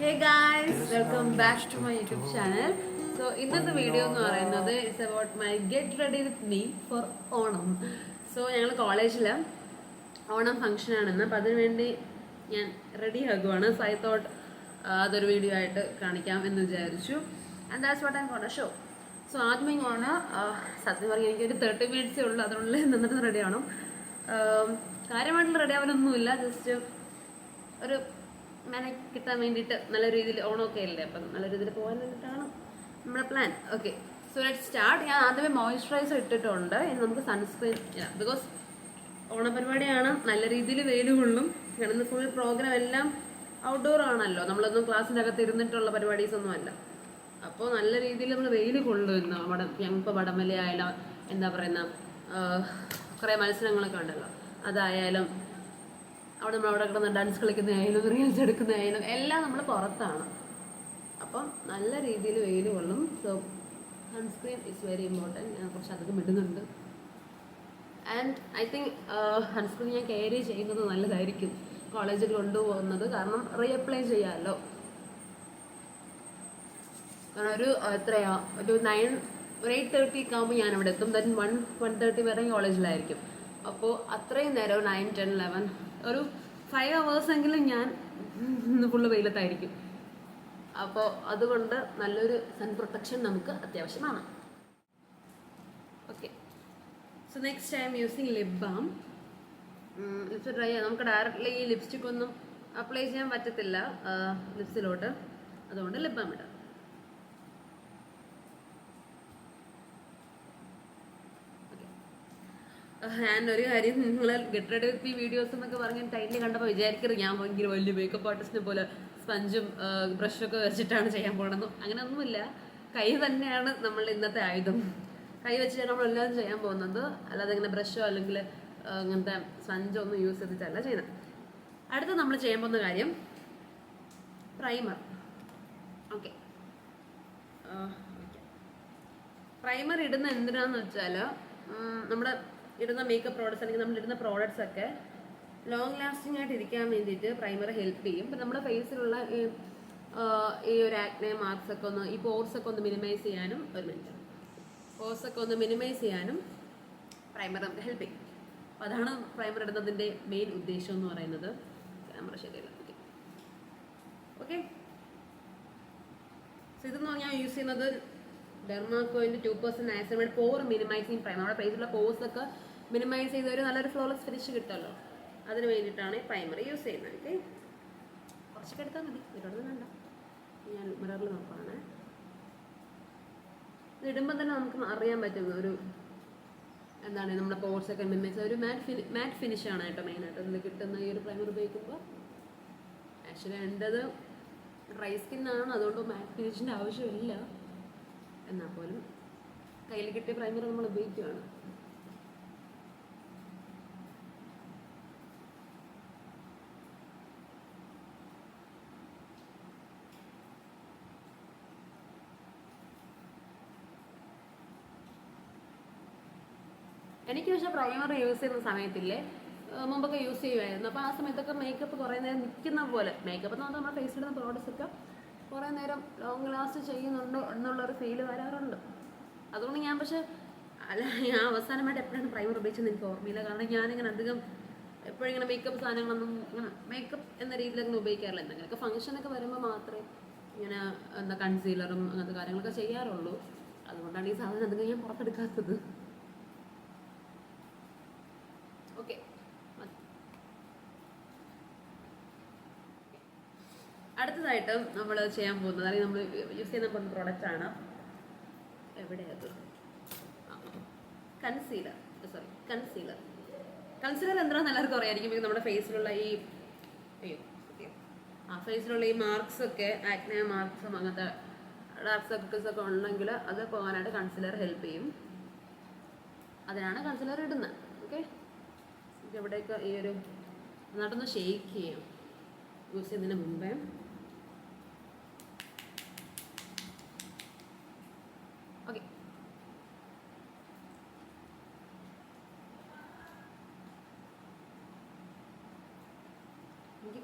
Hey guys welcome back to my YouTube channel so ഇന്നത്തെ video എന്ന് പറയുന്നത് it's about my get ready with me for Onam. So ഞങ്ങൾ കോളേജിൽ Onam function ആണെന്ന്. അപ്പം അതിനുവേണ്ടി ഞാൻ റെഡി ആകുവാണ്. സോ ഐ തോട്ട് അതൊരു വീഡിയോ ആയിട്ട് കാണിക്കാം എന്ന് വിചാരിച്ചു. And that's what I for show so ആദ്യമേ ഓണ സത്യം പറഞ്ഞാൽ എനിക്കൊരു തേർട്ടി മിനിറ്റ്സേ ഉള്ളൂ. അതിനുള്ളിൽ നിന്നിട്ട് റെഡി ആവണം. കാര്യമായിട്ടുള്ള റെഡി ആവാനൊന്നുമില്ല. ജസ്റ്റ് ഒരു മെന കിട്ടാൻ വേണ്ടിയിട്ട് നല്ല രീതിയിൽ ഓണമൊക്കെ അല്ലേ? അപ്പം നല്ല രീതിയിൽ പോകാൻ വേണ്ടിയിട്ടാണ് നമ്മുടെ plan okay so let start ഞാൻ ആദ്യമേ മോയ്സ്ചറൈസർ ഇട്ടിട്ടുണ്ട്. ഇനി നമുക്ക് സൺസ്ക്രീൻ ബിക്കോസ് ഓണപരിപാടിയാണ്. നല്ല രീതിയിൽ വെയിൽ കൊള്ളും. കിടന്ന് ഫുൾ പ്രോഗ്രാം എല്ലാം ഔട്ട്ഡോർ ആണല്ലോ. നമ്മളൊന്നും ക്ലാസ്സിന്റെ അകത്ത് ഇരുന്നിട്ടുള്ള പരിപാടീസ് ഒന്നും അല്ല. അപ്പോൾ നല്ല രീതിയിൽ നമ്മൾ വെയിൽ കൊള്ളുമെന്ന് വടം ഞങ്ങൾക്ക് വടംവലി ആയാലും എന്താ പറയുന്ന കുറേ മത്സരങ്ങളൊക്കെ ഉണ്ടല്ലോ. അതായാലും അവിടെ നമ്മൾ അവിടെ കിടന്ന് ഡാൻസ് കളിക്കുന്നതായാലും റീൽസ് എടുക്കുന്നതായാലും എല്ലാം നമ്മൾ പുറത്താണ്. അപ്പം നല്ല രീതിയിൽ വെയിൽ കൊള്ളും. So sunscreen is very important ഞാൻ കുറച്ച് അധികം ഇടുന്നുണ്ട്. ആൻഡ് ഐ തിങ്ക് സൺസ്ക്രീൻ ഞാൻ ക്യാരി ചെയ്യുന്നത് നല്ലതായിരിക്കും. കോളേജിൽ കൊണ്ടുപോകുന്നത്. കാരണം റീഅപ്ലൈ ചെയ്യാമല്ലോ. കാരണം ഒരു ആ, എത്രയാ? ഒരു നയൻ ഒരു എയ്റ്റ് തേർട്ടി ഒക്കെ ആകുമ്പോൾ ഞാൻ എത്തും. ദെൻ വൺ വൺ തേർട്ടി വരെ കോളേജിലായിരിക്കും അപ്പോൾ അത്രയും നേരം നയൻ ടെൻ ലെവൻ ഒരു ഫൈവ് അവേഴ്സ് എങ്കിലും ഞാൻ ഫുള്ള് വെയിലത്തായിരിക്കും. അപ്പോൾ അതുകൊണ്ട് നല്ലൊരു സൺ പ്രൊട്ടക്ഷൻ നമുക്ക് അത്യാവശ്യമാണ്. Okay so next I'm using lip balm lips dry നമുക്ക് ഡയറക്റ്റ്ലി ഈ ലിപ്സ്റ്റിക് ഒന്നും അപ്ലൈ ചെയ്യാൻ പറ്റത്തില്ല ലിപ്സിലോട്ട് അതുകൊണ്ട് ലിപ് ബാം ഇടാം. ഞാൻ ഒരു കാര്യം നിങ്ങൾ ഗെറ്റ് വിത്ത് വീഡിയോസ് എന്നൊക്കെ പറഞ്ഞ് ടൈറ്റിൽ കണ്ടപ്പോൾ വിചാരിക്കരുത്. ഞാൻ ഭയങ്കര വലിയ മേക്കപ്പ് ആർട്ടിസ്റ്റിനെ പോലെ സ്പഞ്ചും ബ്രഷൊക്കെ വെച്ചിട്ടാണ് ചെയ്യാൻ പോകണമെന്ന് അങ്ങനെ ഒന്നുമില്ല കൈ തന്നെയാണ് നമ്മൾ ഇന്നത്തെ ആയുധം. കൈ വെച്ചിട്ടാണ് നമ്മൾ എല്ലാം ചെയ്യാൻ പോകുന്നത്. അല്ലാതെ ഇങ്ങനെ ബ്രഷോ അല്ലെങ്കിൽ അങ്ങനത്തെ സ്പഞ്ചോ ഒന്നും യൂസ് ചെയ്തിട്ടല്ല ചെയ്യുന്നത്. അടുത്ത നമ്മൾ ചെയ്യാൻ പോകുന്ന കാര്യം പ്രൈമർ ഓക്കെ പ്രൈമർ ഇടുന്ന എന്തിനാന്ന് വെച്ചാൽ നമ്മുടെ ഇടുന്ന മേക്കപ്പ് പ്രോഡക്റ്റ്സ് അല്ലെങ്കിൽ നമ്മൾ ഇടുന്ന പ്രോഡക്റ്റ്സ് ഒക്കെ ലോങ് ലാസ്റ്റിംഗ് ആയിട്ട് ഇരിക്കാൻ വേണ്ടിയിട്ട് പ്രൈമർ ഹെൽപ്പ് ചെയ്യും. ഇപ്പം നമ്മുടെ ഫേസിലുള്ള ഈ ഒരു ആക്നെ മാർക്സ് ഒക്കെ ഒന്ന് ഈ പോർസ് ഒക്കെ ഒന്ന് മിനിമൈസ് ചെയ്യാനും ഒരു മിനിറ്റ് പോർസ് ഒക്കെ ഒന്ന് മിനിമൈസ് ചെയ്യാനും പ്രൈമർ നമുക്ക് ഹെൽപ്പ് ചെയ്യും. അപ്പോൾ അതാണ് പ്രൈമർ ഇടുന്നതിന്റെ മെയിൻ ഉദ്ദേശം എന്ന് പറയുന്നത്. ക്യാമറ ശരിയല്ല ഓക്കെ ഓക്കെ സോ ഇതെന്ന് പറഞ്ഞാൽ യൂസ് ചെയ്യുന്നത് ഡെർമാക്കോയിന്റെ two percent acid pore minimising primer നമ്മുടെ ഫേസിലുള്ള പോർസ് ഒക്കെ മിനിമൈസ് ചെയ്ത് ഒരു നല്ലൊരു ഫ്ലോലെസ് ഫിനിഷ് കിട്ടുമല്ലോ? അതിന് വേണ്ടിയിട്ടാണ് ഈ പ്രൈമർ യൂസ് ചെയ്യുന്നത് ഓക്കെ കുറച്ചൊക്കെ എടുത്താൽ മതി. ഒരുപാട് വേണ്ട. ഞാൻ മിററിൽ നോക്കുകയാണ് ഇത് ഇടുമ്പോൾ തന്നെ നമുക്ക് അറിയാൻ പറ്റും ഒരു എന്താണ് നമ്മുടെ പോർസ് ഒക്കെ മിനിമൈസ് ഒരു മാറ്റ് ഫിനി മാറ്റ് ഫിനിഷ് ആണ് കേട്ടോ മെയിനായിട്ട് അതിൽ കിട്ടുന്ന ഈ ഒരു പ്രൈമർ ഉപയോഗിക്കുമ്പോൾ ആക്ച്വലി എന്റെത് ഡ്രൈ സ്കിന്നാണ് അതുകൊണ്ട് മാറ്റ് ഫിനിഷിന്റെ ആവശ്യമില്ല. എന്നാൽ പോലും കയ്യിൽ കിട്ടിയ പ്രൈമർ നമ്മൾ ഉപയോഗിക്കുകയാണ് എനിക്ക് പക്ഷേ പ്രൈമർ യൂസ് ചെയ്യുന്ന സമയത്തില്ലേ മുമ്പൊക്കെ യൂസ് ചെയ്യുമായിരുന്നു. അപ്പോൾ ആ സമയത്തൊക്കെ മേക്കപ്പ് കുറേ നേരം നിൽക്കുന്ന പോലെ മേക്കപ്പ് എന്ന് പറഞ്ഞാൽ നമ്മുടെ ഫേസിലിടുന്ന പ്രോഡക്റ്റ്സ് ഒക്കെ കുറേ നേരം ലോങ് ലാസ്റ്റ് ചെയ്യുന്നുണ്ടോ എന്നുള്ളൊരു ഫീൽ വരാറുണ്ട്. അതുകൊണ്ട് ഞാൻ പക്ഷേ അല്ല ഞാൻ അവസാനമായിട്ട് എപ്പോഴാണ് പ്രൈമർ ഉപയോഗിച്ചത് എനിക്ക് ഓർമ്മയില്ല. കാരണം ഞാനിങ്ങനെ അധികം എപ്പോഴും ഇങ്ങനെ മേക്കപ്പ് സാധനങ്ങളൊന്നും ഇങ്ങനെ മേക്കപ്പ് എന്ന രീതിയിലൊന്നും ഉപയോഗിക്കാറില്ല. എന്തെങ്കിലുമൊക്കെ ഫംഗ്ഷനൊക്കെ വരുമ്പോൾ മാത്രമേ ഇങ്ങനെ എന്താ കൺസീലറും അങ്ങനത്തെ കാര്യങ്ങളൊക്കെ ചെയ്യാറുള്ളൂ. അതുകൊണ്ടാണ് ഈ സാധനം അധികം ഞാൻ പുറത്തെടുക്കാത്തത് ഓക്കെ അടുത്തതായിട്ട് നമ്മൾ ചെയ്യാൻ പോകുന്നത് അല്ലെങ്കിൽ നമ്മൾ യൂസ് ചെയ്യുന്ന പോകുന്ന പ്രോഡക്റ്റ് ആണ് എവിടെയത്? കൺസീലർ സോറി കൺസീലർ കൺസീലർ എന്താണെന്ന് എല്ലാവർക്കും അറിയായിരിക്കും. ഇത് നമ്മുടെ ഫേസിലുള്ള ഈ അയ്യോ. ആ ഫേസിലുള്ള ഈ മാർക്സ് ഒക്കെ ആക്നെ മാർക്സും അങ്ങനത്തെ ഡാർക്ക് സർക്കിൾസ് ഒക്കെ ഉണ്ടെങ്കിൽ അത് പോകാനായിട്ട് കൺസീലർ ഹെൽപ്പ് ചെയ്യും. അതിനാണ് കൺസീലർ ഇടുന്നത്. ഓക്കെ ഇവിടെയൊക്കെ ഈ ഒരു നന്നായിട്ടൊന്ന് ഷെയ്ക്ക് ചെയ്യാം യൂസ് ചെയ്യുന്നതിന് മുമ്പേ ഓക്കെ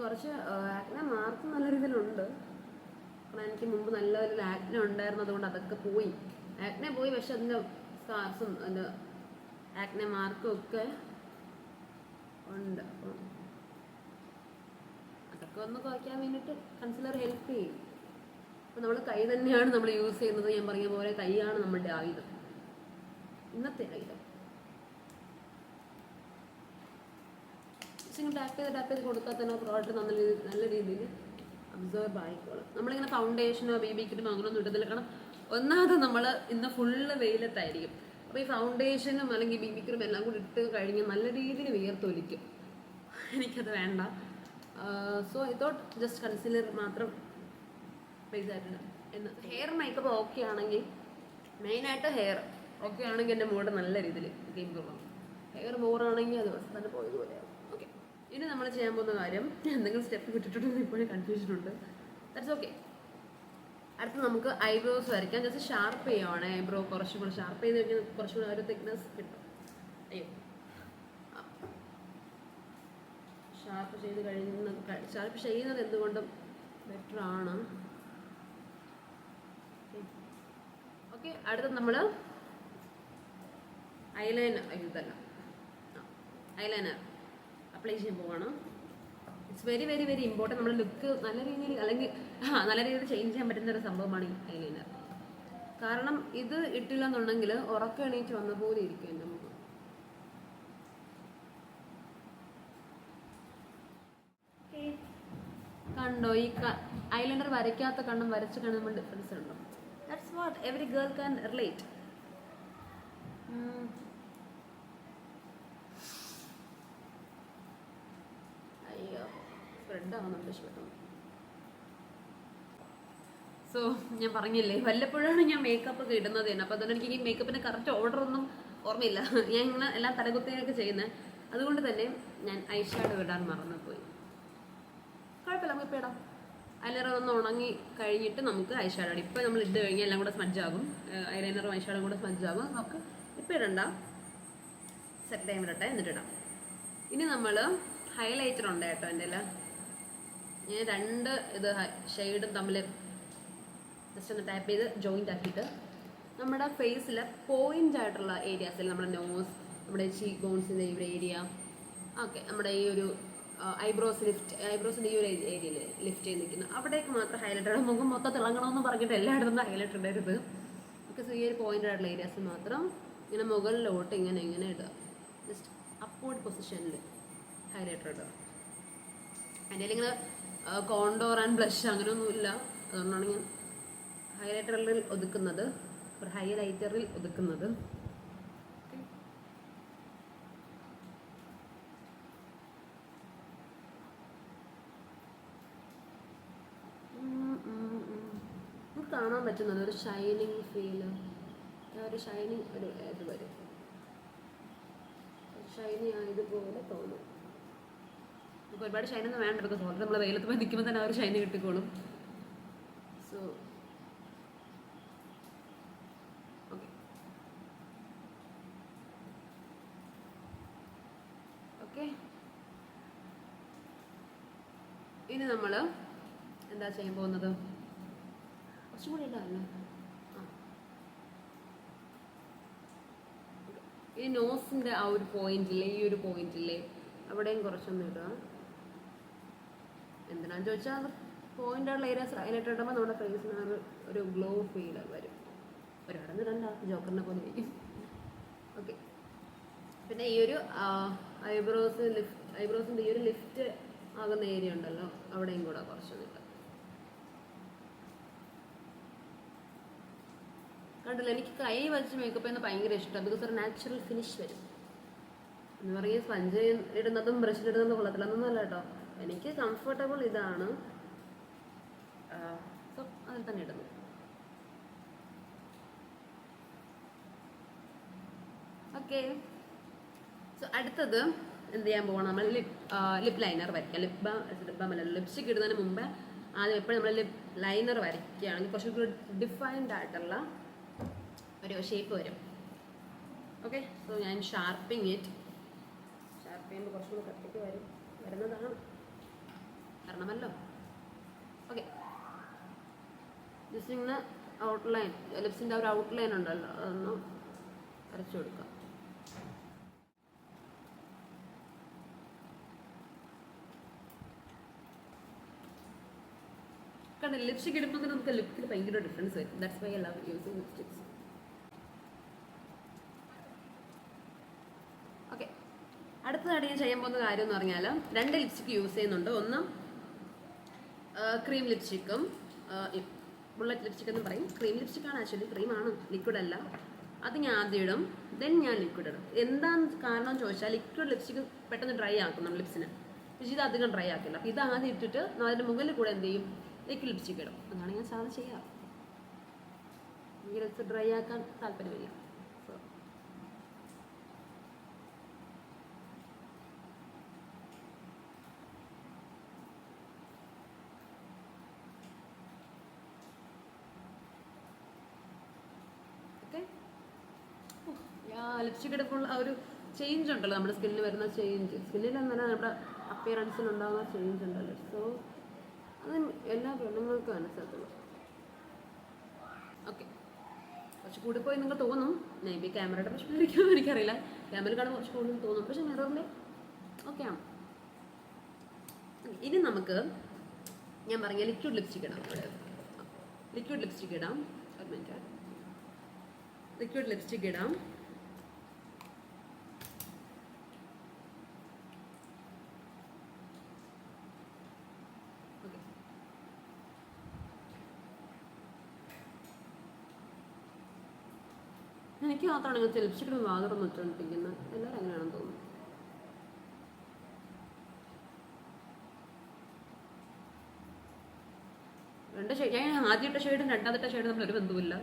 കുറച്ച് ആക്നെ മാർക്ക് നല്ല രീതിയിലുണ്ട്. കാരണം എനിക്ക് മുമ്പ് നല്ല ഒരു ആക്നെ ഉണ്ടായിരുന്നത് കൊണ്ട് അതൊക്കെ പോയി. ആക്നെ പോയി പക്ഷെ അതിന്റെ സ്കാർസും അതിന്റെ ആക്നെ മാർക്കും ഒക്കെ ഉണ്ട്. അപ്പം അതൊക്കെ ഒന്ന് കുറയ്ക്കാൻ വേണ്ടിയിട്ട് കൺസിലർ ഹെൽപ്പ് ചെയ്യും. അപ്പം നമ്മൾ കൈ തന്നെയാണ് നമ്മൾ യൂസ് ചെയ്യുന്നത്. ഞാൻ പറഞ്ഞ പോലെ കൈയാണ് നമ്മളുടെ ആയുധം. ഇന്നത്തെ ആയുധം. ഇങ്ങനെ ടാപ്പ് ചെയ്ത് ടാപ്പ് ചെയ്ത് കൊടുത്താൽ തന്നെ പ്രോഡക്റ്റ് നല്ല രീതി നല്ല രീതിയിൽ അബ്സോർബ് ആയിക്കോളും. നമ്മളിങ്ങനെ ഫൗണ്ടേഷനോ ബി ബി ക്രീമോ അങ്ങനെയൊന്നും ഇടുന്നില്ല ഒന്നാമത് നമ്മൾ ഇന്ന് ഫുള്ള് വെയിലത്തായിരിക്കും. അപ്പോൾ ഈ ഫൗണ്ടേഷനും അല്ലെങ്കിൽ ബി ബി ക്രീം എല്ലാം കൂടി ഇട്ട് കഴിഞ്ഞ് നല്ല രീതിയിൽ വിയർത്തൊലിക്കും. എനിക്കത് വേണ്ട. സോ ഐ ഇതോട്ട് ജസ്റ്റ് കൺസീലർ മാത്രം ബേസ് ആയിട്ടുണ്ട്. എന്ന്. ഹെയർ മേക്കപ്പ് ഓക്കെ ആണെങ്കിൽ മെയിനായിട്ട് ഹെയർ ഓക്കെ ആണെങ്കിൽ എന്റെ മൂഡ് നല്ല രീതിയിൽ ഇമ്പ്രൂവ് ആവും ഹെയർ ബോറാണെങ്കിൽ അത് തന്നെ പോയതുപോലെയാവും. ഇനി നമ്മൾ ചെയ്യാൻ പോകുന്ന കാര്യം എന്തെങ്കിലും സ്റ്റെപ്പ് വിട്ടിട്ടുണ്ടെന്ന് ഇപ്പോഴും കൺഫ്യൂഷൻ ഉണ്ട്. ദാറ്റ്സ് ഓക്കെ അടുത്ത് നമുക്ക് ഐബ്രോസ് വരയ്ക്കാം. ജസ്റ്റ് ഷാർപ്പ് ചെയ്യുവാണ് ഐബ്രോ കുറച്ചും കൂടെ ഷാർപ്പ് ചെയ്ത് കഴിഞ്ഞാൽ കുറച്ചും കൂടെ ഒരു തിക്നെസ് കിട്ടും. അയ്യോ. ഷാർപ്പ് ചെയ്ത് കഴിയുന്ന ഷാർപ്പ് ചെയ്യുന്നത് എന്തുകൊണ്ടും ബെറ്റർ ആണ്. ഓക്കെ അടുത്ത നമ്മൾ ഐലൈനർ ഇതല്ല. ഐലൈനർ അപ്ലൈ ചെയ്യാൻ പോവാണ്. It's very very very important നമ്മുടെ ലുക്ക് നല്ല രീതിയിൽ അല്ലെങ്കിൽ നല്ല രീതിയിൽ ചേഞ്ച് ചെയ്യാൻ പറ്റുന്ന ഒരു സംഭവമാണ് ഈ ഐലൈനർ കാരണം ഇത് ഇട്ടില്ല എന്നുണ്ടെങ്കിൽ ഉറക്കം എണീറ്റ് വന്ന പോലെ ഇരിക്കും എന്റെ മുഖം. കണ്ടോ ഈ ഐലൈനർ വരയ്ക്കാത്ത കണ്ണും വരച്ച കണ്ണും തമ്മിൽ ഡിഫറൻസ് ഉണ്ടോ? That's what every girl can relate അയ്യോ സ്പ്രെഡ് നമ്മുടെ സോ ഞാൻ പറഞ്ഞില്ലേ വല്ലപ്പോഴാണ് ഞാൻ മേക്കപ്പ് ഒക്കെ ഇടുന്നത് തന്നെ അപ്പോൾ അതുകൊണ്ട് എനിക്ക് ഈ മേക്കപ്പിന്റെ കറക്റ്റ് ഓർഡർ ഒന്നും ഓർമ്മയില്ല. ഞാൻ ഇങ്ങനെ എല്ലാം തലകുത്തിയൊക്കെ ചെയ്യുന്നത് അതുകൊണ്ട് തന്നെ ഞാൻ ഐഷാഡോ ഇടാൻ മറന്നുപോയി. കുഴപ്പമില്ല നമുക്ക് ഇടാം. ഐലൈനർ ഒന്ന് ഉണങ്ങി കഴിഞ്ഞിട്ട് നമുക്ക് ഐഷാഡോ ഇടാം. ഇപ്പോൾ നമ്മൾ ഇട്ട് കഴിഞ്ഞാൽ എല്ലാം കൂടെ സ്മജ്ജാകും ഐലൈനറും ഐഷാഡും കൂടെ സ്മജ്ജാകും നമുക്ക് ഇപ്പോൾ ഇടണ്ട. സെറ്റ് ടൈം ഇടട്ടെ എന്നിട്ട് ഇടാം. ഇനി നമ്മൾ ഹൈലൈറ്റർ ഉണ്ട് കേട്ടോ എന്റെ ഞാൻ രണ്ട് ഇത് ഷെയ്ഡും തമ്മിൽ ജസ്റ്റ് ഒന്ന് ടാപ്പ് ചെയ്ത് ജോയിന്റ് ആക്കിയിട്ട് നമ്മുടെ ഫേസിലെ പോയിന്റ് ആയിട്ടുള്ള ഏരിയാസിൽ നമ്മുടെ നോസ് നമ്മുടെ ചീക്ക് ബോൺസിന്റെ ഈ ഒരു ഏരിയ ഓക്കെ നമ്മുടെ ഈ ഒരു ഐബ്രോസ് ലിഫ്റ്റ് ഐബ്രോസിന്റെ ഈ ഒരു ഏരിയയിൽ ലിഫ്റ്റ് ചെയ്ത് നിൽക്കുന്നത് അവിടേക്ക് മാത്രം ഹൈലൈറ്റ് ഇടാം മുഖം മൊത്തം തിളങ്ങണമെന്ന് പറഞ്ഞിട്ട് എല്ലായിടത്തും ഹൈലൈറ്റ് ഇടരുത്. ഓക്കെ സോ ഈ ഒരു പോയിന്റ് ആയിട്ടുള്ള ഏരിയാസിൽ മാത്രം ഇങ്ങനെ മുകളിലോട്ട് ഇങ്ങനെ ഇങ്ങനെ ഇടുക. ജസ്റ്റ് അപ്പോർഡ് പൊസിഷനിൽ ഹൈലൈറ്റർ ഇടുക. അതിന്റെ ഇങ്ങനെ കോണ്ടോർ ആൻഡ് ബ്ലഷ് അങ്ങനെയൊന്നുമില്ല അതുകൊണ്ടാണ് ഞാൻ ഹൈലൈറ്ററിൽ ഒതുക്കുന്നത്. ഒരു ഹൈലൈറ്ററിൽ ഒതുക്കുന്നത്. കാണാൻ പറ്റുന്നത് ഒരു ഷൈനിങ് ഫീൽ ഒരു ഷൈനിങ് ഒരു ഇത് വരും? ഷൈനി ആയതുപോലെ തോന്നും. നമുക്ക് ഒരുപാട് ഷൈനൊന്നും വേണ്ട ബിക്കോസ് ഓൾറെഡി നമ്മൾ വെയിലത്ത് പോയി നിൽക്കുമ്പോൾ തന്നെ ഒരു ഷൈന് കിട്ടിക്കോളും. സോ ഓക്കെ ഓക്കെ ഇനി നമ്മൾ എന്താ ചെയ്യാൻ പോകുന്നത്? കുറച്ചും കൂടി ഇടാമല്ലോ ഈ നോസിന്റെ ആ ഒരു പോയിന്റില്ലേ ഈ ഒരു പോയിന്റില്ലേ അവിടെയും കുറച്ചൊന്നും ഇടുക. എന്തിനാന്ന് ചോദിച്ചാൽ അത് പോയിന്റുള്ള ഏരിയാസ് ഹൈലൈറ്റ് ഇടുമ്പോൾ നമ്മുടെ ഫേസിന് ഒരു ഒരു ഗ്ലോ ഫീൽ വരും. ഒരാടെന്ന് ഇടണ്ട ജോക്കറിനെ പോലെ ഇരിക്കും. ഓക്കെ പിന്നെ ഈ ഒരു ഐബ്രോസ് ലിഫ്റ്റ് ഐബ്രോസിന്റെ ഈ ഒരു ലിഫ്റ്റ് ആകുന്ന ഏരിയ ഉണ്ടല്ലോ അവിടെയും കൂടെ കുറച്ച് ഇട്ട് കണ്ടില്ല എനിക്ക് കൈ വച്ച് മേക്കപ്പ് ചെയ്യുന്നത് ഭയങ്കര ഇഷ്ടം ബിക്കോസ് ഒരു നാച്ചുറൽ ഫിനിഷ് വരും. എന്ന് പറയുക സ്പഞ്ച് ഇടുന്നതും ബ്രഷിൽ ഇടുന്നതും കൊള്ളത്തില്ല എന്നൊന്നുമല്ല കേട്ടോ. എനിക്ക് കംഫർട്ടബിൾ ഇതാണ്. സോ അതിൽ തന്നെ ഇടുന്നു. ഓക്കെ സോ അടുത്തത് എന്ത് ചെയ്യാൻ പോകണം നമ്മൾ ലിപ് ലിപ് ലൈനർ വരയ്ക്കുക. ലിപ് ലിപ് അല്ല ലിപ്സ്റ്റിക് ഇടുന്നതിന് മുമ്പ് ആദ്യം എപ്പോഴും നമ്മൾ ലിപ് ലൈനർ വരയ്ക്കുകയാണെങ്കിൽ കുറച്ചും കൂടി ഡിഫൈൻഡ് ആയിട്ടുള്ള ഒരു ഷേപ്പ് വരും. ഓക്കെ സോ ഞാൻ ഷാർപ്പിങ് ഇറ്റ് ഷാർപ്പ് ചെയ്യുമ്പോൾ കുറച്ചും കൂടി കട്ടിക്ക് വരും. വരുന്നതാണ്. വരണമല്ലോ ഓക്കെ ജസ്റ്റ് ഇങ്ങനെ ഔട്ട്ലൈൻ ലിപ്സിന്റെ ഒരു ഔട്ട്ലൈൻ ഉണ്ടല്ലോ അതൊന്ന് വരച്ചു കൊടുക്കാം. കാരണം ലിപ്സ്റ്റിക് ഇടുമ്പോൾ തന്നെ നമുക്ക് ലിപ്സിൽ ഭയങ്കര ഡിഫറൻസ് വരും. That's why I love using lipsticks okay അടുത്തതായിട്ട് ഞാൻ ചെയ്യാൻ പോകുന്ന കാര്യം എന്ന് പറഞ്ഞാൽ രണ്ട് ലിപ്സ്റ്റിക് യൂസ് ചെയ്യുന്നുണ്ട്. ഒന്ന് ക്രീം ലിപ്സ്റ്റിക്കും ബുള്ളറ്റ് ലിപ്സ്റ്റിക് എന്ന് പറയും. ക്രീം ലിപ്സ്റ്റിക്കാണ് ആക്ച്വലി ക്രീമാണ് ലിക്വിഡ് അല്ല. അത് ഞാൻ ആദ്യം ഇടും ദെൻ ഞാൻ ലിക്വിഡ് ഇടും. എന്താണ് കാരണം ചോദിച്ചാൽ ലിക്വിഡ് ലിപ്സ്റ്റിക് പെട്ടെന്ന് ഡ്രൈ ആക്കും നമ്മൾ ലിപ്സിന് പക്ഷേ ഇത് അധികം ഡ്രൈ ആക്കില്ല. അപ്പോൾ ഇത് ആദ്യം ഇട്ടിട്ട് അതിന്റെ മുകളിൽ കൂടെ എന്ത് ചെയ്യും? ലിക്വിഡ് ലിപ്സ്റ്റിക് ഇടും. അതാണ് ഞാൻ സാധാരണ ചെയ്യാറ് ലിപ്സ് ഡ്രൈ ആക്കാൻ താല്പര്യമില്ല സോ ഓക്കെ ലിപ്സ്റ്റിക് എടുക്കുമ്പോൾ ആ ഒരു ചേഞ്ച് ഉണ്ടല്ലോ നമ്മുടെ സ്കിന്നിൽ വരുന്ന ചേഞ്ച് സ്കിന്നിൽ തന്നെ നമ്മുടെ അപ്പിയറൻസിൽ ഉണ്ടാകുന്ന ചേഞ്ച് ഉണ്ടല്ലോ. സോ അത് എല്ലാ പെണ്ണുങ്ങൾക്കും അനുസരിച്ചുള്ളൂ. ഓക്കെ കുറച്ച് കൂടി പോയി നിങ്ങൾക്ക് തോന്നും. മേ ബി ക്യാമറയുടെ പ്രശ്നമായിരിക്കും എനിക്കറിയില്ല. ക്യാമറ കാണുമ്പോൾ കുറച്ച് കൂടുതൽ തോന്നും. പക്ഷെ മിററിൽ ഓക്കെ ആണ്. ഇനി നമുക്ക് ഞാൻ പറഞ്ഞ ലിക്വിഡ് ലിപ്സ്റ്റിക് ഇടാം ലിക്വിഡ് ലിപ്സ്റ്റിക് ഇടാം. ഒരു മിനിറ്റ് ലിക്വിഡ് ലിപ്സ്റ്റിക് ഇടാം ഓക്കെ എനിക്ക് മാത്രമാണ് ഇങ്ങനത്തെ ലിപ്സ്റ്റിക്കിന് വാതറം വെച്ചുകൊണ്ടിരിക്കുന്നത് എല്ലാവരും അങ്ങനെയാണെന്ന് തോന്നുന്നു. രണ്ട് ഷെയ്ഡ് ഞാൻ ആദ്യത്തെ ഷെയ്ഡും രണ്ടാമത്തെ ഷെയ്ഡും തമ്മിൽ ഒരു ബന്ധവുമില്ല.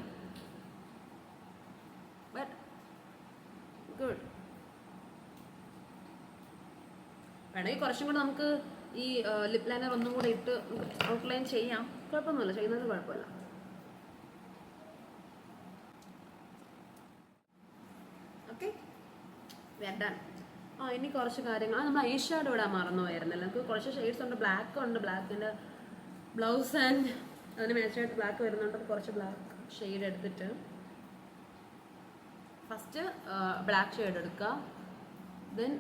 വേണമെങ്കിൽ കുറച്ചും കൂടെ നമുക്ക് ഈ ലിപ് ലൈനർ ഒന്നും കൂടെ ഇട്ട് ഔട്ട്ലൈൻ ചെയ്യാം. കുഴപ്പമൊന്നുമില്ല. ചെയ്യുന്നതിന് കുഴപ്പമില്ല. ഓക്കെ ഡൺ ആ ഇനി കുറച്ച് കാര്യങ്ങൾ. നമ്മൾ ഐ ഷാഡോ ഇടാൻ മറന്നു പോയിരുന്നല്ലോ നമുക്ക് കുറച്ച് ഷെയ്ഡ്സ് ഉണ്ട്. ബ്ലാക്ക് ഉണ്ട്. ബ്ലാക്കിന്റെ ബ്ലൗസ് ആൻഡ് അതിന് മാച്ചായിട്ട് ബ്ലാക്ക് വരുന്നുണ്ട്. കുറച്ച് ബ്ലാക്ക് ഷെയ്ഡ് എടുത്തിട്ട്. ഫസ്റ്റ് ബ്ലാക്ക് ഷെയ്ഡ് എടുക്കുക. ദെൻ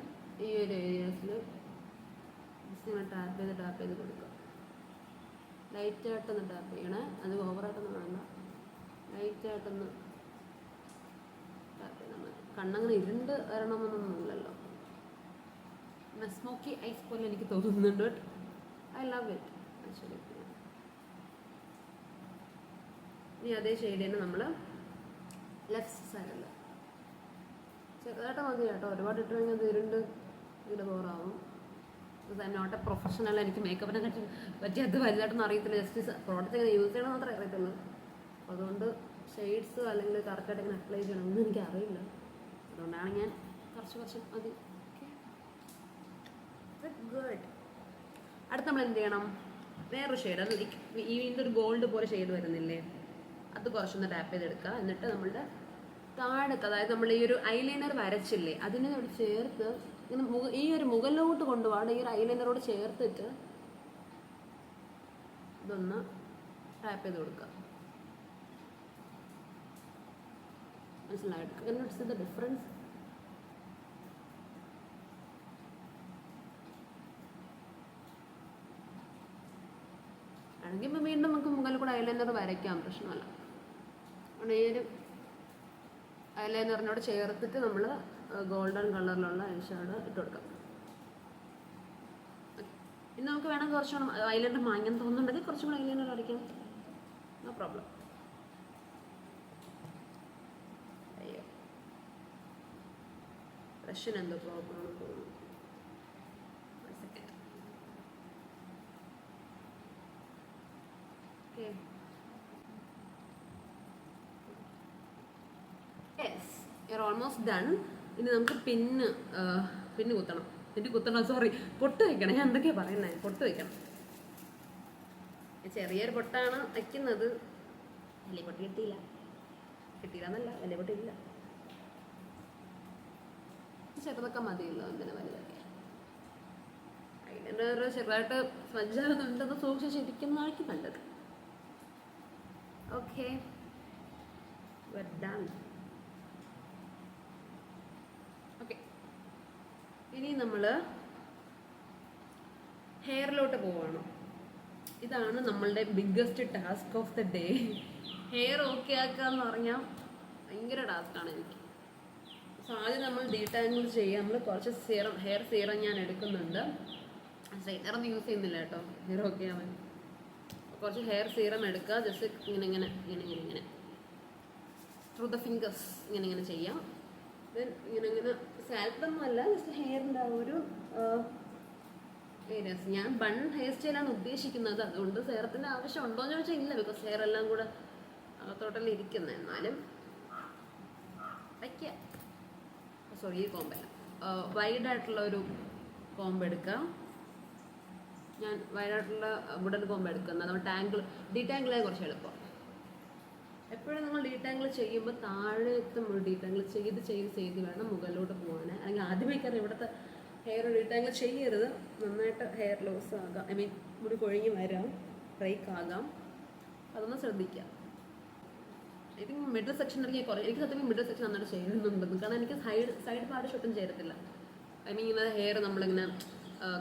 ഈ ഒരു ഏരിയാസിൽ ടാപ്പ് ചെയ്ത് ടാപ്പ് ചെയ്ത് കൊടുക്കുക. ലൈറ്റായിട്ടൊന്ന് ടാപ്പ് ചെയ്യണേ. അത് ഓവറായിട്ടൊന്നും വേണ്ട. ലൈറ്റായിട്ടൊന്ന് കണ്ണങ്ങനെ ഇരുണ്ട് വരണമെന്നൊന്നുമില്ലല്ലോ സ്മോക്കി ഐസ് പോലെ എനിക്ക് തോന്നുന്നുണ്ട്. But I love it actually ഇനി അതേ ഷെയ്ഡ് തന്നെ നമ്മൾ ലെഫ്റ്റ് സൈഡിൽ ചെറുതായിട്ട് മതി കേട്ടോ. ഒരുപാട് ഇട്ട് കഴിഞ്ഞാൽ അത് ഇരുണ്ട് ഇത് ബോറാവും നോട്ട് എ പ്രൊഫഷണൽ എനിക്ക് മേക്കപ്പിനെ കറ്റി പറ്റി അത് വലുതായിട്ടൊന്നും അറിയത്തില്ല. ജസ്റ്റ് പ്രോഡക്റ്റ് ഇങ്ങനെ യൂസ് ചെയ്യണമെന്ന് മാത്രമേ അറിയത്തുള്ളൂ. അതുകൊണ്ട് ഷെയ്ഡ്സ് അല്ലെങ്കിൽ കറക്റ്റായിട്ട് ഇങ്ങനെ അപ്ലൈ ചെയ്യണമെന്ന് എനിക്ക് അറിയില്ല. അതുകൊണ്ടാണ് ഞാൻ കുറച്ച് കുറച്ച് മതി. ഗുഡ് അടുത്ത നമ്മൾ എന്ത് ചെയ്യണം? വേറൊരു ഷെയ്ഡ് അത് ഈ ഒരു ഗോൾഡ് പോലെ ഷെയ്ഡ് വരുന്നില്ലേ? അത് കുറച്ചൊന്ന് ടാപ്പ് ചെയ്തെടുക്കുക. എന്നിട്ട് നമ്മളുടെ താഴത്ത് അതായത് നമ്മൾ ഈ ഒരു ഐലൈനർ വരച്ചില്ലേ അതിനോട് ചേർത്ത് ഇങ്ങനെ ഈ ഒരു മുകളിലോട്ട് കൊണ്ടുപോകാണ്ട് ഈ ഒരു ഐലൈനറോട് ചേർത്തിട്ട് ഇതൊന്ന് ടാപ്പ് ചെയ്ത് കൊടുക്കുക. മനസ്സിലായിട്ട് ഇറ്റ്സ് ദ ഡിഫറൻസ് ആണെങ്കിൽ ഇപ്പം വീണ്ടും നമുക്ക് മുകളിൽ കൂടെ ഐലൈനർ വരയ്ക്കാം പ്രശ്നമല്ല. ഒരു ഐലൈനറിനോട് ചേർത്തിട്ട് നമ്മൾ ഗോൾഡൻ കളറിലുള്ള ഐഷാഡ് ഇട്ട് കൊടുക്കാം. ഇനി നമുക്ക് വേണമെങ്കിൽ കുറച്ചുകൂടെ ഐലൈനർ മാങ്ങാൻ തോന്നുന്നുണ്ടെങ്കിൽ കുറച്ചും കൂടെ ഐലൈനർ വരയ്ക്കാം. നോ പ്രോബ്ലം അയ്യോ ബ്രഷിന് എന്തോ പ്രോബ്ലം ആണെന്ന് തോന്നുന്നു യെസ് യു ഓൾമോസ്റ്റ് ഡൺ ഇനി നമുക്ക് പിന്ന് പിന്ന് കുത്തണം. പിന്നെ കുത്തണം സോറി പൊട്ട് വെക്കണം. ഞാൻ എന്തൊക്കെയാ പറയുന്നത് പൊട്ട് വെക്കണം. ചെറിയൊരു പൊട്ടാണ് വയ്ക്കുന്നത് വലിയ പൊട്ട് കിട്ടിയില്ല. കിട്ടിയില്ല എന്നല്ല വലിയ പൊട്ടില്ല ചെറുതൊക്കെ മതിയല്ലോ എന്തിനാ വലുതൊക്കെ? അതിന്റെ ഒരു ചെറുതായിട്ട് സ്മജ്ജാകുന്നുണ്ടെന്ന് സൂക്ഷിച്ചിരിക്കുന്നതായിരിക്കും നല്ലത് ഓക്കെ ഓക്കെ ഇനി നമ്മൾ ഹെയറിലോട്ട് പോവാണ്. ഇതാണ് നമ്മളുടെ biggest task of the day hair okay ആക്കുക എന്ന് പറഞ്ഞാൽ ഭയങ്കര ടാസ്ക്കാണ് എനിക്ക്. ആദ്യം നമ്മൾ ഡീടാങ്കിൾ ചെയ്യുക. നമ്മൾ കുറച്ച് സീറം ഹെയർ സീറം ഞാൻ എടുക്കുന്നുണ്ട്. സ്ട്രെയിനറൊന്നും യൂസ് ചെയ്യുന്നില്ല കേട്ടോ. ഹെയർ ഓക്കെ ആവാൻ കുറച്ച് ഹെയർ സീറം എടുക്കുക. ജസ്റ്റ് ഇങ്ങനെ ഇങ്ങനെ ഇങ്ങനെ ഇങ്ങനെ ഇങ്ങനെ. ത്രൂ ദ ഫിംഗേഴ്സ് ഇങ്ങനെ ഇങ്ങനെ ചെയ്യാം. ദെൻ ഇങ്ങനെ ഇങ്ങനെ. സാൽപ്പൊന്നും അല്ല ജസ്റ്റ് ഹെയറിന്റെ ആ ഒരു ഏരിയാസ് ഞാൻ ബൺ ഹെയർ സ്റ്റൈലാണ് ഉദ്ദേശിക്കുന്നത്. അതുകൊണ്ട് സേറത്തിന്റെ ആവശ്യം ഉണ്ടോ എന്ന് ചോദിച്ചാൽ ഇല്ല. ബിക്കോസ് ഹെയർ എല്ലാം കൂടെ അകത്തോട്ടല്ലേ ഇരിക്കുന്നത് എന്നാലും വയ്ക്കുക സോറി ഈ കോമ്പല്ല വൈഡ് ആയിട്ടുള്ള ഒരു കോമ്പ് എടുക്കാം. ഞാൻ വൈഡായിട്ടുള്ള വുഡൻ കോമ്പ് എടുക്കുന്നത്. നമ്മൾ ടാങ്കിൾ ഡീടാങ്കിളായ കുറച്ച് എളുപ്പം. എപ്പോഴും നമ്മൾ ഡീടാങ്കിൾ ചെയ്യുമ്പോൾ താഴത്തെ ഡീടാങ്കിൾ ചെയ്ത് ചെയ്ത് ചെയ്ത് വേണം മുകളിലോട്ട് പോകാൻ. അല്ലെങ്കിൽ ആദ്യമേ കയറി ഇവിടുത്തെ ഹെയർ ഡീടാങ്കിൾ ചെയ്യരുത്. നന്നായിട്ട് ഹെയർ ലോസ് ആകാം ഐ മീൻ മുടി കൊഴിഞ്ഞ് വരാം. ബ്രേക്ക് ആകാം അതൊന്ന് ശ്രദ്ധിക്കുക ഐ തിങ്ക് മിഡിൽ സെക്ഷൻ ഇറങ്ങി കുറേ എനിക്ക് സത്യം മിഡിൽ സെക്ഷൻ നന്നായിട്ട് ചെയ്യുന്നുണ്ടെന്ന്. കാരണം എനിക്ക് സൈഡ് സൈഡ് പാർട്ട് ഷോട്ടും ചേരത്തില്ല ഐ മീൻ ഇങ്ങനെ ഹെയർ നമ്മളിങ്ങനെ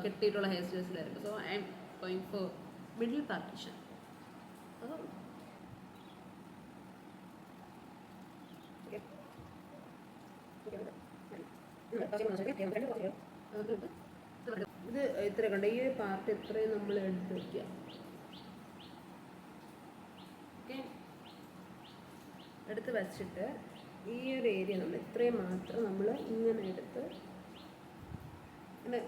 കെട്ടിയിട്ടുള്ള hair സ്റ്റൈൽസിലായിരുന്നു so I'm going for middle partition അത് ഇത് ഇത്ര കണ്ട ഈ പാർട്ട് ഇത്രയും നമ്മൾ എടുത്ത് വയ്ക്കുക എടുത്ത് വെച്ചിട്ട് ഈ ഒരു ഏരിയ നമ്മൾ ഇത്രയും മാത്രം നമ്മൾ ഇങ്ങനെ എടുത്ത് ഇങ്ങനെ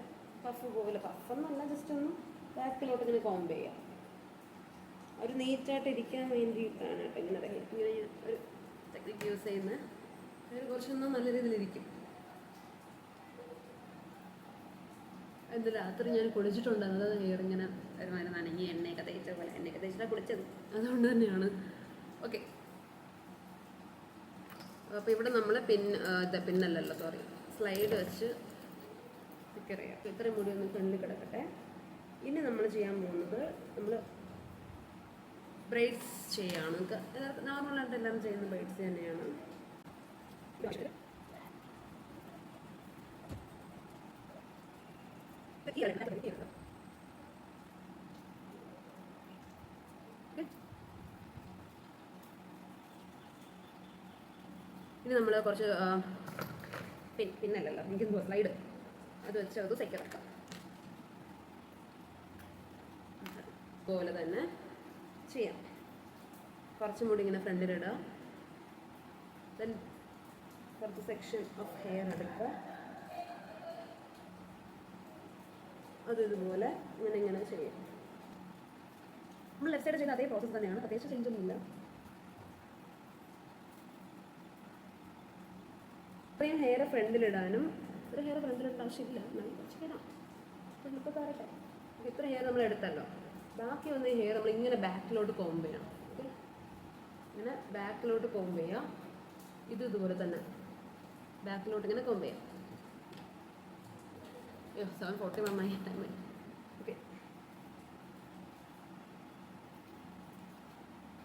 പഫ് പോലെ പഫ് എന്നല്ല ജസ്റ്റ് ഒന്ന് ബാക്കിലോട്ട് ഇങ്ങനെ കോമ്പ് ചെയ്യാം. ഒരു നീറ്റായിട്ട് ഇരിക്കാൻ വേണ്ടിയിട്ടാണ് കേട്ടോ ഇങ്ങനെ ഇങ്ങനെ ഒരു ടെക്നിക്ക് യൂസ് ചെയ്യുന്നത് അതിന് കുറച്ചൊന്നും നല്ല രീതിയിലിരിക്കും എന്ത് രാത്രി ഞാൻ കുളിച്ചിട്ടുണ്ട്. അത് ഹെയർ ഇങ്ങനെ ഒരുമാതിരി നനങ്ങി എണ്ണയൊക്കെ തേച്ച പോലെ എണ്ണയൊക്കെ തേച്ചിട്ടാണ് കുളിച്ചത്. അതുകൊണ്ട് തന്നെയാണ്. ഓക്കെ അപ്പോൾ ഇവിടെ നമ്മൾ പിൻ ഇത് പിന്നല്ലല്ലോ സോറി സ്ലൈഡ് വെച്ച് സ്റ്റിക്കർ അപ്പോൾ ഇത്രയും മുടി ഒന്ന് ഫ്രണ്ടിൽ കിടക്കട്ടെ. ഇനി നമ്മൾ ചെയ്യാൻ പോകുന്നത് നമ്മൾ ബ്രൈഡ്സ് ചെയ്യാണ്. നമുക്ക് നോർമലായിട്ട് എല്ലാം ചെയ്യുന്ന ബ്രൈഡ്സ് തന്നെയാണ്. ഇനി നമ്മൾ കുറച്ച് പിൻ പിന്നല്ലല്ലോ എനിക്ക് സ്ലൈഡ് അത് വെച്ച് അത് സെക്യൂർ ആക്കാം. പോലെ തന്നെ ചെയ്യാം. കുറച്ചും കൂടി ഇങ്ങനെ ഫ്രണ്ടിലിടുക ദെൻ കുറച്ച് സെക്ഷൻ ഓഫ് ഹെയർ എടുക്കുക അത് ഇതുപോലെ ഇങ്ങനെ ഇങ്ങനെ ചെയ്യാം. നമ്മൾ ലെഫ്റ്റ് സൈഡ് ചെയ്ത അതേ പ്രോസസ്സ് തന്നെയാണ്. പ്രത്യേകിച്ച് ചേഞ്ച് ഇത്രയും ഹെയർ ഫ്രണ്ടിലിടാനും ഇത്ര ഹെയർ ഫ്രണ്ടിലിടേണ്ട ആവശ്യമില്ല. നമുക്ക് കുറച്ച് ഇടാം. തരട്ടെ ഇത്ര ഹെയർ നമ്മൾ എടുത്തല്ലോ. ബാക്കി വന്ന ഹെയർ നമ്മൾ ഇങ്ങനെ ബാക്കിലോട്ട് കോമ്പ് ചെയ്യണം. ഓക്കെ ഇങ്ങനെ ബാക്കിലോട്ട് കോമ്പ് ചെയ്യാം. ഇത് ഇതുപോലെ തന്നെ. ബാക്കിലോട്ട് ഇങ്ങനെ കോമ്പ് ചെയ്യാം. അയ്യോ സെവൻ ഫോർട്ടി നന്നായി ടൈം ഓക്കെ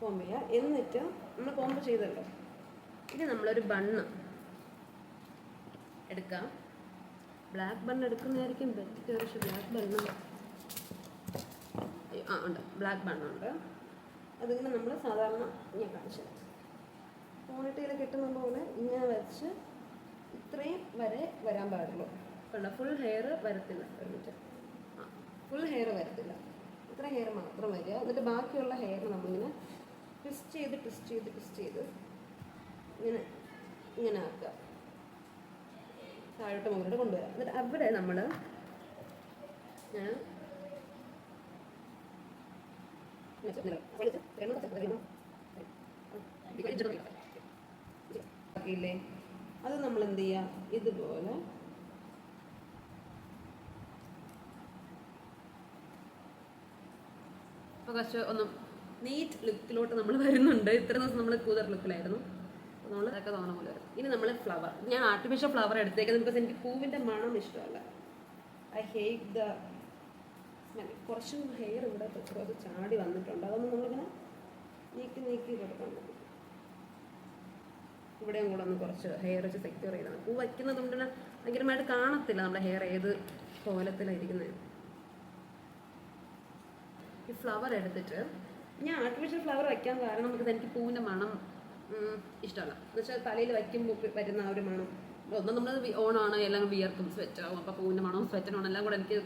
കോമ്പ് ചെയ്യുക എന്നിട്ട് നമ്മൾ കോമ്പ് ചെയ്തല്ലോ. ഇനി നമ്മളൊരു ബണ്ണ്. എടുക്കാം. ബ്ലാക്ക് ബണ്ണ് എടുക്കുന്നതായിരിക്കും ബെറ്റർ പക്ഷെ ബ്ലാക്ക് ബണ്ണ് ആ ഉണ്ട്. ബ്ലാക്ക് ബണ്ണുണ്ട് അതിങ്ങനെ നമ്മൾ സാധാരണ ഞാൻ കാണിച്ചത് ക്വാണ്ടിറ്റിയിൽ കിട്ടുന്ന പോലെ ഇങ്ങനെ വെച്ച് ഇത്രയും വരെ വരാൻ പാടുള്ളൂ. കണ്ട? ഫുൾ ഹെയർ വരത്തില്ല. ഒരു മിനിറ്റ് ആ ഫുൾ ഹെയർ വരത്തില്ല. ഇത്ര ഹെയർ മാത്രം വരിക. എന്നിട്ട് ബാക്കിയുള്ള ഹെയർ നമ്മളിങ്ങനെ ട്വിസ്റ്റ് ചെയ്ത് ട്വിസ്റ്റ് ചെയ്ത് ട്വിസ്റ്റ് ചെയ്ത് ഇങ്ങനെ ഇങ്ങനെ ആക്കുക. താഴോട്ട് മുകളിലോട്ട് കൊണ്ടുവരാം. എന്നിട്ട് അവിടെ നമ്മൾ ഞാൻ അത് നമ്മൾ എന്ത് ചെയ്യുക ഇതുപോലെ കുറച്ച് ഒന്ന് നീറ്റ് ലുക്കിലോട്ട് നമ്മൾ വരുന്നുണ്ട്. ഇത്ര ദിവസം നമ്മൾ കൂതർ ലുക്കിലായിരുന്നു നമ്മൾ അതൊക്കെ തോന്നണ പോലെ വരും. ഇനി നമ്മൾ ഫ്ലവർ ഞാൻ ആർട്ടിഫിഷ്യൽ ഫ്ലവർ എടുത്തേക്കുന്നത് ബിക്കോസ് എനിക്ക് പൂവിന്റെ മണം ഇഷ്ടമല്ല. ഐ ഹേറ്റ് ദ കുറച്ച് ഹെയർ ഇവിടെ കുറച്ച് ചാടി വന്നിട്ടുണ്ട്. അതൊന്നും നമ്മളിങ്ങനെ നീക്കി നീക്കി കൊടുക്കാൻ മതി ഇവിടെയും കൂടെ ഒന്ന് കുറച്ച് ഹെയർ വെച്ച് സെക്യൂർ ചെയ്താണ് പൂ വയ്ക്കുന്നത് കൊണ്ട് ഭയങ്കരമായിട്ട് കാണത്തില്ല നമ്മുടെ ഹെയർ ഏത് കോലത്തിലായിരിക്കുന്നത് ഈ ഫ്ലവർ എടുത്തിട്ട് ഞാൻ ആർട്ടിഫിഷ്യൽ ഫ്ലവർ വയ്ക്കാൻ കാരണം നമുക്ക് എനിക്ക് പൂവിന്റെ മണം ഇഷ്ടമല്ല. എന്നുവെച്ചാൽ തലയിൽ വയ്ക്കുമ്പോൾ വരുന്ന ആ ഒരു മണം. ഒന്നും നമ്മൾ ഓണാണ് എല്ലാം വിയർക്കും സ്വെറ്റ് ആവും അപ്പോൾ പൂവിന്റെ മണവും സ്വെറ്റിനും എല്ലാം കൂടെ എനിക്ക്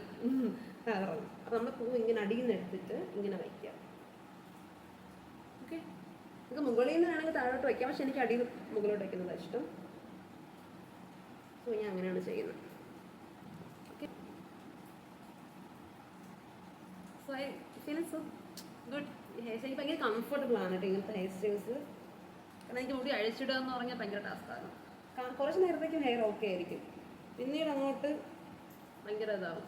കളറാണ് അപ്പോൾ നമ്മൾ പൂ ഇങ്ങനെ അടിയിൽ നിന്ന് എടുത്തിട്ട് ഇങ്ങനെ വയ്ക്കുക. ഓക്കെ? നമുക്ക് മുകളിൽ നിന്ന് വേണമെങ്കിൽ താഴോട്ട് വയ്ക്കാം. പക്ഷെ എനിക്ക് അടിയിൽ മുകളിലോട്ട് വയ്ക്കുന്നതാണ് ഇഷ്ടം. സോ ഞാൻ അങ്ങനെയാണ് ചെയ്യുന്നത്. Okay? So I feel so good hair style ഭയങ്കര കംഫർട്ടബിൾ ആണ് കേട്ടോ ഇങ്ങനത്തെ ഹെയർ സ്റ്റൈൽസ് കാരണം എനിക്ക് മുടി അഴിച്ചിടുക എന്ന് പറഞ്ഞാൽ ഭയങ്കര ടാസ്ക്കാണ് കുറച്ച് നേരത്തേക്കും ഹെയർ ഓക്കെ ആയിരിക്കും. പിന്നീട് അങ്ങോട്ട് ഭയങ്കര ഇതാവും.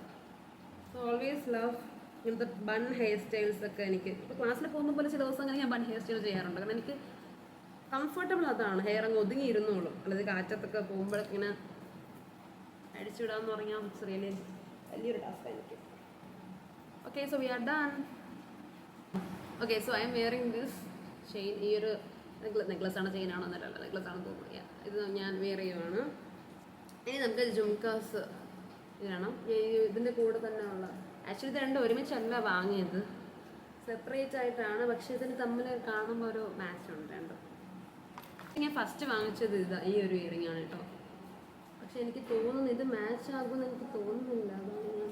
സോ ഓൾവേസ് ലവ് ഇങ്ങനത്തെ ബൺ ഹെയർ സ്റ്റൈൽസ് ഒക്കെ എനിക്ക്. ഇപ്പോൾ ക്ലാസ്സിൽ പോകുന്ന പോലെ ചില അങ്ങനെ ഞാൻ ബൺ ഹെയർ സ്റ്റൈൽ ചെയ്യാറുണ്ട്. കാരണം എനിക്ക് കംഫർട്ടബിൾ അതാണ്. ഹെയർ അങ്ങ് ഒതുങ്ങി ഇരുന്നോളും. അല്ലാതെ കാറ്റത്തൊക്കെ പോകുമ്പോഴൊക്കെ ഇങ്ങനെ അടിച്ചുവിടാന്ന് പറഞ്ഞാൽ ഇറ്റ്സ് റിയലി വലിയൊരു ടാസ്ക് എനിക്ക് okay so we are done okay so I'm wearing this chain. ഈ ഒരു നെക്ലസ് ആണ് ചെയിൻ ആണോ എന്നല്ല നെക്ലസ് ആണ് തോന്നുന്നു. ഇത് ഞാൻ വെയർ ചെയ്യുവാണ്. ഇനി നമുക്ക് ജുംകാസ് വേണം. ഇതിന്റെ കൂടെ തന്നെ ഉള്ള. ആക്ച്വലി ഇത് രണ്ടും ഒരുമിച്ചല്ല വാങ്ങിയത്. സെപ്പറേറ്റ് ആയിട്ടാണ്. പക്ഷെ ഇതിന് തമ്മിൽ കാണുമ്പോൾ ഒരു മാച്ച് ഉണ്ട് രണ്ടും. ഞാൻ ഫസ്റ്റ് വാങ്ങിച്ചത് ഇതാ ഈ ഒരു ഇയറിംഗ് ആണ് കേട്ടോ. പക്ഷെ എനിക്ക് തോന്നുന്നു ഇത് മാച്ച് ആകുമെന്ന് എനിക്ക് തോന്നുന്നില്ല. ഞാൻ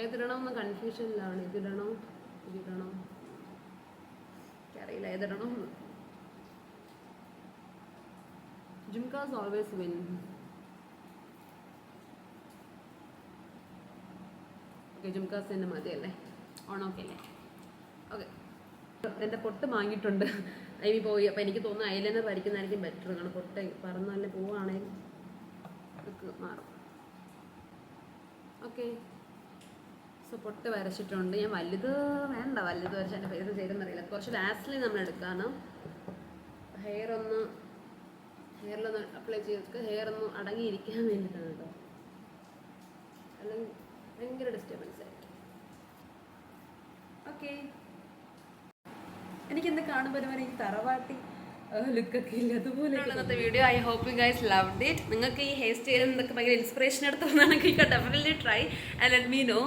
ഏതിടണമെന്ന് കൺഫ്യൂഷനിലാണ് ഇതിടണോ ഇതിടണോ. എനിക്കറിയില്ല ഏതിടണം jhumkas always win okay jhumkas തന്നെ മതിയല്ലേ? ഓണോക്കെ അല്ലേ? ഓക്കെ എന്റെ പൊട്ട് വാങ്ങിയിട്ടുണ്ട് ഐ പോയി. അപ്പം എനിക്ക് തോന്നുന്നു അതിൽ തന്നെ പഠിക്കുന്നതായിരിക്കും ബെറ്റർ കാരണം പൊട്ട് പറന്നു തന്നെ പോവുകയാണെങ്കിൽ മാറും. ഓക്കെ സോ പൊട്ട് വരച്ചിട്ടുണ്ട്. ഞാൻ വലുത് വേണ്ട വലുത് വരച്ച് എന്റെ ഫേസ് ചെയ്തെന്നറിയില്ല കുറച്ച് ലാസ്റ്റിൽ നമ്മൾ എടുക്കാണ്. ഹെയർ ഒന്ന് ഹെയറിലൊന്ന് അപ്ലൈ ചെയ്ത് ഹെയർ ഒന്ന് അടങ്ങിയിരിക്കാൻ വേണ്ടിയിട്ടാണ് കേട്ടോ അല്ലെങ്കിൽ ഭയങ്കര ഡിസ്റ്റർബൻസ് ആയിരിക്കും ഓക്കെ എനിക്ക് എന്ത് കാണുമ്പോൾ ഈ തറവാട്ടി ഇല്ല? അതുപോലെ ഇന്നത്തെ video I hope you guys love it നിങ്ങൾക്ക് ഈ ഹെയർ സ്റ്റൈൽ നിന്നൊക്കെ ഭയങ്കര inspiration എടുത്തോന്നാണെങ്കിൽ you definitely try and let me know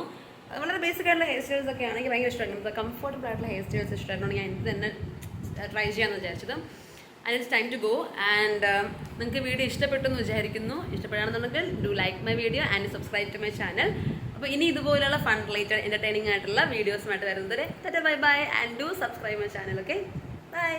വളരെ ബേസിക് ആയിട്ടുള്ള ഹെയർ സ്റ്റൈൽസ് ഒക്കെ ആണെങ്കിൽ ഭയങ്കര ഇഷ്ടമാണ്. കംഫർട്ടബിൾ ആയിട്ടുള്ള ഹെയർ സ്റ്റൈൽസ് ഇഷ്ടമായിരുന്നു ഞാൻ ഇത് തന്നെ ട്രൈ ചെയ്യാമെന്ന് വിചാരിച്ചത്. And it's time to go and നിങ്ങൾക്ക് വീഡിയോ ഇഷ്ടപ്പെട്ടു എന്ന് വിചാരിക്കുന്നു. ഇഷ്ടപ്പെടുകയാണെന്നുണ്ടെങ്കിൽ do like my video and subscribe to my channel അപ്പോൾ ഇനി ഇതുപോലുള്ള ഫൺ റിലേറ്റഡ് എന്റർടൈനിങ് ആയിട്ടുള്ള വീഡിയോസുമായിട്ട് വരുന്നത് bye bye and do subscribe my channel okay bye